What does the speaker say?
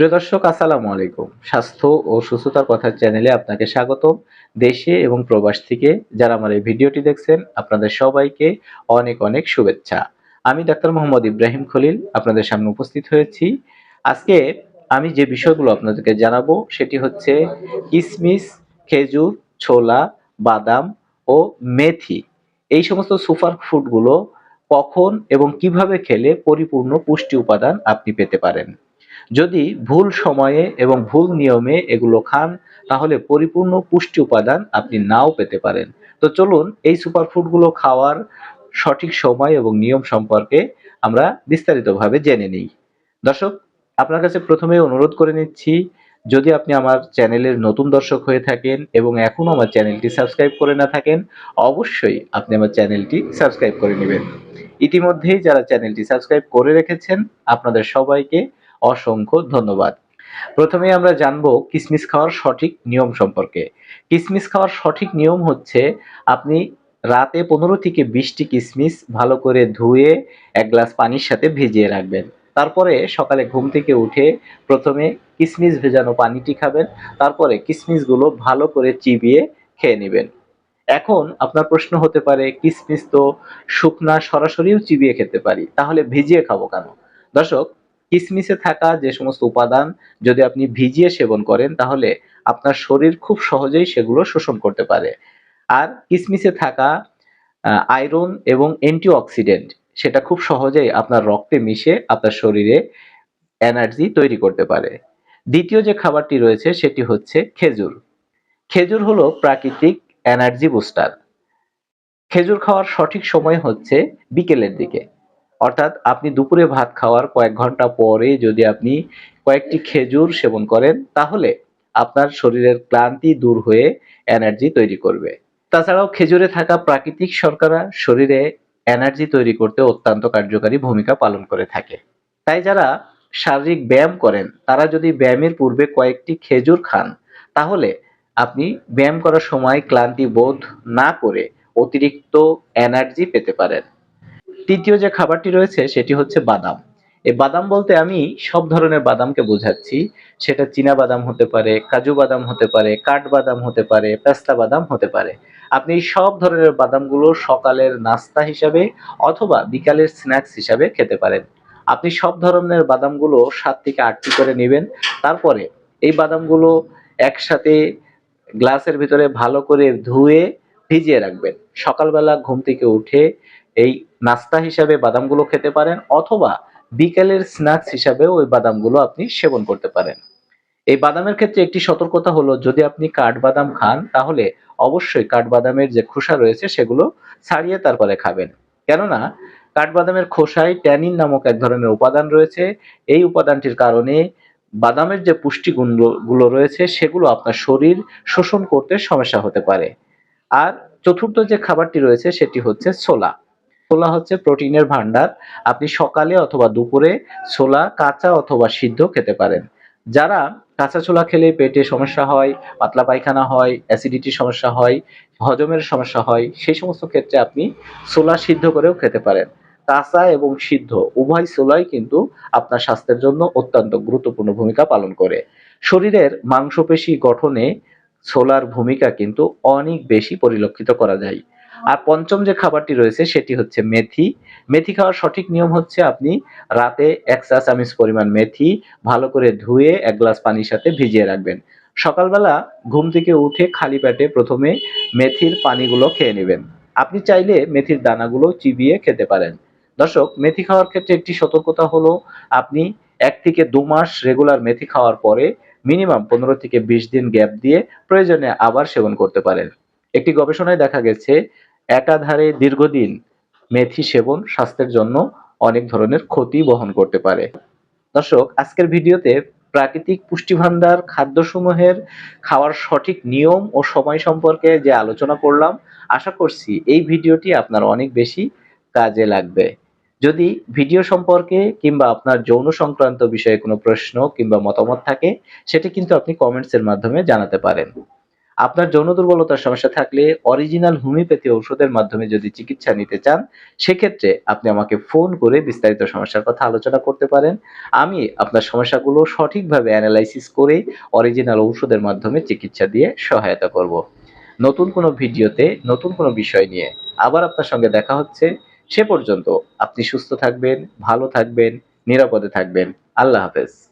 প্রিয় দর্শক, আসসালামু আলাইকুম। স্বাস্থ্য ও সুস্থতার কথা চ্যানেলে আপনাকে স্বাগতম। দেশে এবং প্রবাস থেকে যারা আমার এই ভিডিওটি দেখছেন, আপনাদের সবাইকে অনেক অনেক শুভেচ্ছা। আমি ডাক্তার মোহাম্মদ ইব্রাহিম খলিল, আপনাদের সামনে উপস্থিত হয়েছি। আজকে আমি যে বিষয়গুলো আপনাদেরকে জানাব, সেটি হচ্ছে কিশমিশ খেজুর, ছোলা, বাদাম ও মেথি। এই সমস্ত সুপার ফুডগুলো কখন এবং কীভাবে খেলে পরিপূর্ণ পুষ্টি উপাদান আপনি পেতে পারেন? যদি ভুল সময়ে এবং ভুল নিয়মে এগুলো খান, তাহলে পরিপূর্ণ পুষ্টি উপাদান আপনি নাও পেতে পারেন। তো চলুন এই সুপারফুডগুলো খাওয়ার সঠিক সময় এবং নিয়ম সম্পর্কে আমরা বিস্তারিতভাবে জেনে নিই। দর্শক, আপনার কাছে প্রথমে অনুরোধ করে নিচ্ছি, যদি আপনি আমার চ্যানেলের নতুন দর্শক হয়ে থাকেন এবং এখনও আমার চ্যানেলটি সাবস্ক্রাইব করে না থাকেন, অবশ্যই আপনি আমার চ্যানেলটি সাবস্ক্রাইব করে নেবেন। ইতিমধ্যেই যারা চ্যানেলটি সাবস্ক্রাইব করে রেখেছেন, আপনাদের সবাইকে অসংখ্য ধন্যবাদ। প্রথমে আমরা জানব কিসমিস খাওয়ার সঠিক নিয়ম সম্পর্কে। কিসমিস খাওয়ার সঠিক নিয়ম হচ্ছে আপনি রাতে পনেরো থেকে বিশটি কিসমিস ভালো করে ধুয়ে এক গ্লাস পানির সাথে ভিজিয়ে রাখবেন। তারপরে সকালে ঘুম থেকে উঠে প্রথমে কিসমিস ভেজানো পানিটি খাবেন, তারপরে কিসমিসগুলো ভালো করে চিবিয়ে খেয়ে নেবেন। এখন আপনার প্রশ্ন হতে পারে, কিসমিস তো শুকনা সরাসরিও চিবিয়ে খেতে পারি, তাহলে ভিজিয়ে খাব কেন? দর্শক কিসমিসে থাকা যে সমস্ত উপাদান যদি আপনি ভিজিয়ে সেবন করেন, তাহলে আপনার শরীর খুব সহজেই সেগুলো শোষণ করতে পারে। আর কিসমিসে থাকা আয়রন এবং অ্যান্টিঅক্সিডেন্ট, সেটা খুব সহজেই আপনার রক্তে মিশে আপনার শরীরে এনার্জি তৈরি করতে পারে। দ্বিতীয় যে খাবারটি রয়েছে, সেটি হচ্ছে খেজুর। খেজুর হলো প্রাকৃতিক এনার্জি বুস্টার। খেজুর খাওয়ার সঠিক সময় হচ্ছে বিকেলের দিকে। অর্থাৎ আপনি দুপুরে ভাত খাওয়ার কয়েক ঘণ্টা পরে যদি আপনি কয়েকটি খেজুর সেবন করেন, তাহলে আপনার শরীরের ক্লান্তি দূর হয়ে এনার্জি তৈরি করবে। তাছাড়াও খেজুরে থাকা প্রাকৃতিক শর্করা শরীরে এনার্জি তৈরি করতে অত্যন্ত কার্যকারী ভূমিকা পালন করে থাকে। তাই যারা শারীরিক ব্যায়াম করেন, তারা যদি ব্যায়ামের পূর্বে কয়েকটি খেজুর খান, তাহলে আপনি ব্যায়াম করার সময় ক্লান্তি বোধ না করে অতিরিক্ত এনার্জি পেতে পারেন। তৃতীয় যে খাবারটি রয়েছে সেটি হচ্ছে বাদাম। এই বাদাম বলতে আমি সব ধরনের বাদামকে বোঝাচ্ছি। সেটা চীনা বাদাম হতে পারে, কাজু বাদাম হতে পারে, কাঠ বাদাম হতে পারে, পেস্তা বাদাম হতে পারে। আপনি সব ধরনের বাদামগুলো সকালের নাস্তা হিসাবে অথবা বিকালের স্ন্যাক্স হিসাবে খেতে পারেন। আপনি সব ধরনের বাদামগুলো সাত থেকে আটটি করে নেবেন। তারপরে এই বাদামগুলো একসাথে গ্লাসের ভিতরে ভালো করে ধুয়ে ভিজিয়ে রাখবেন। সকালবেলা ঘুম থেকে উঠে এই নাস্তা হিসাবে বাদামগুলো খেতে পারেন অথবা বিকেলের স্ন্যাক্স হিসাবেও ওই বাদামগুলো আপনি সেবন করতে পারেন। এই বাদামের ক্ষেত্রে একটি সতর্কতা হলো, যদি আপনি কাঠবাদাম খান, তাহলে অবশ্যই কাঠবাদামের যে খোসা রয়েছে সেগুলো ছাড়িয়ে তারপরে খাবেন। কেননা, কাঠবাদামের খোসায় ট্যানিন নামক এক ধরনের উপাদান রয়েছে। এই উপাদানটির কারণে বাদামের যে পুষ্টিগুণগুলো রয়েছে, সেগুলো আপনার শরীর শোষণ করতে সমস্যা হতে পারে। আর চতুর্থ যে খাবারটি রয়েছে, সেটি হচ্ছে ছোলা। ছোলা হচ্ছে প্রোটিনের ভান্ডার আপনি সকালে অথবা দুপুরে ছোলা, কাঁচা অথবা সিদ্ধ খেতে পারেন। যারা কাঁচা ছোলা খেলে পেটে সমস্যা হয়, পাতলা পায়খানা হয়, অ্যাসিডিটির সমস্যা হয়, হজমের সমস্যা হয়, সেই সমস্ত ক্ষেত্রে আপনি ছোলা সিদ্ধ করেও খেতে পারেন। কাঁচা এবং সিদ্ধ, উভয় ছোলাই কিন্তু আপনার স্বাস্থ্যের জন্য অত্যন্ত গুরুত্বপূর্ণ ভূমিকা পালন করে। শরীরের মাংসপেশি গঠনে ছোলার ভূমিকা কিন্তু অনেক বেশি পরিলক্ষিত করা যায়। আর পঞ্চম যে খাবারটি রয়েছে সেটি হচ্ছে মেথি। মেথি খাওয়ার সঠিক নিয়ম হচ্ছে আপনি রাতে এক চা চামচ পরিমাণ মেথি ভালো করে ধুয়ে এক গ্লাস পানির সাথে ভিজিয়ে রাখবেন। সকালবেলা ঘুম থেকে উঠে খালি পেটে প্রথমে মেথির পানিগুলো খেয়ে নেবেন। আপনি চাইলে মেথির দানাগুলো চিবিয়ে খেতে পারেন। দর্শক, মেথি খাওয়ার ক্ষেত্রে একটি সতর্কতা হলো আপনি এক থেকে দু মাস রেগুলার মেথি খাওয়ার পরে মিনিমাম পনেরো থেকে বিশ দিন গ্যাপ দিয়ে প্রয়োজনে আবার সেবন করতে পারেন। একটি গবেষণায় দেখা গেছে একাধারে দীর্ঘদিন মেথি সেবন স্বাস্থ্যের জন্য অনেক ধরনের ক্ষতি বহন করতে পারে। দর্শক, আজকের ভিডিওতে প্রাকৃতিক পুষ্টি ভান্ডার খাদ্যসমূহের খাওয়ার সঠিক নিয়ম ও সময় সম্পর্কে যে আলোচনা করলাম, আশা করছি এই ভিডিওটি আপনার অনেক বেশি কাজে লাগবে। যদি ভিডিও সম্পর্কে কিংবা আপনার যৌন সংক্রান্ত বিষয়ে কোনো প্রশ্ন কিংবা মতামত থাকে, সেটি কিন্তু আপনি কমেন্টসের মাধ্যমে জানাতে পারেন। আপনার যৌন দুর্বলতার সমস্যা থাকলে অরিজিনাল হোমিওপ্যাথি ঔষধের মাধ্যমে যদি চিকিৎসা নিতে চান, সেক্ষেত্রে আপনি আমাকে ফোন করে বিস্তারিত সমস্যার কথা আলোচনা করতে পারেন। আমি আপনার সমস্যাগুলো সঠিকভাবে অ্যানালাইসিস করে অরিজিনাল ঔষধের মাধ্যমে চিকিৎসা দিয়ে সহায়তা করব। নতুন কোনো ভিডিওতে নতুন কোনো বিষয় নিয়ে আবার আপনার সঙ্গে দেখা হচ্ছে। সে পর্যন্ত আপনি সুস্থ থাকবেন, ভালো থাকবেন, নিরাপদে থাকবেন। আল্লাহ হাফেজ।